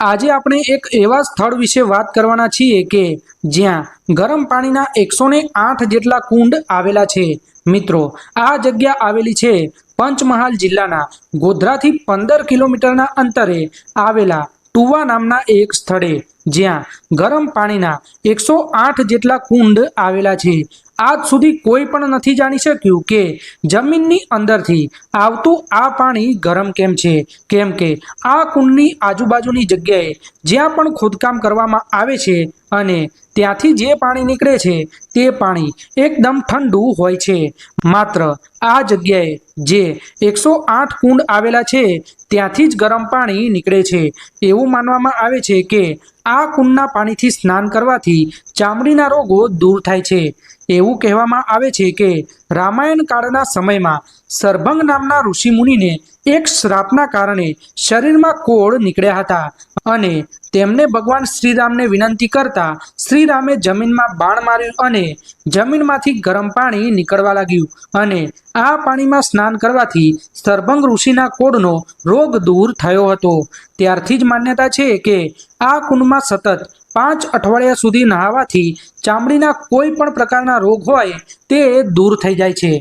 આજે આપણે એક એવા સ્થળ વિશે વાત કરવાના છીએ કે જ્યાં ગરમ પાણીના એકસો આઠ જેટલા કુંડ આવેલા છે. મિત્રો, આ જગ્યા આવેલી છે પંચમહાલ જિલ્લાના ગોધરાથી પંદર કિલોમીટરના અંતરે આવેલા ટુવા નામના એક સ્થળે, જ્યાં ગરમ પાણીના એકસો આઠ જેટલા કુંડ આવેલા છે. આજ સુધી કોઈ પણ નથી જાણી શક્યું કે જમીનની અંદરથી આવતું આ પાણી ગરમ કેમ છે? કેમ કે આ કુંડની આજુબાજુની જગ્યાએ જ્યાં પણ ખોદકામ કરવામાં આવે છે અને ત્યાંથી જે પાણી નીકળે છે તે પાણી એકદમ ઠંડુ હોય છે. માત્ર આ જગ્યાએ જે એકસો આઠ કુંડ આવેલા છે, ત્યાંથી જ ગરમ પાણી નીકળે છે. એવું માનવામાં આવે છે કે આ કુંડના પાણીથી સ્નાન કરવાથી ચામડીના રોગો દૂર થાય છે. એવું કહેવામાં આવે છે કે રામાયણ કાળના સમયમાં સરભંગ નામના ઋષિમુનિને એક શ્રાપના કારણે શરીરમાં કોળ નીકળ્યા હતા અને તેમને ભગવાન શ્રીરામને વિનંતી કરતા શ્રીરામે જમીનમાં બાણ માર્યું અને જમીનમાંથી ગરમ પાણી નીકળવા લાગ્યું અને આ પાણીમાં સ્નાન કરવાથી સ્તરભંગ ઋષિના કોડનો રોગ દૂર થયો હતો. ત્યારથી જ માન્યતા છે કે આ કુંડમાં સતત પાંચ અઠવાડિયા સુધી નહાવાથી ચામડીના કોઈ પણ પ્રકારના રોગ હોય તે દૂર થઈ જાય છે.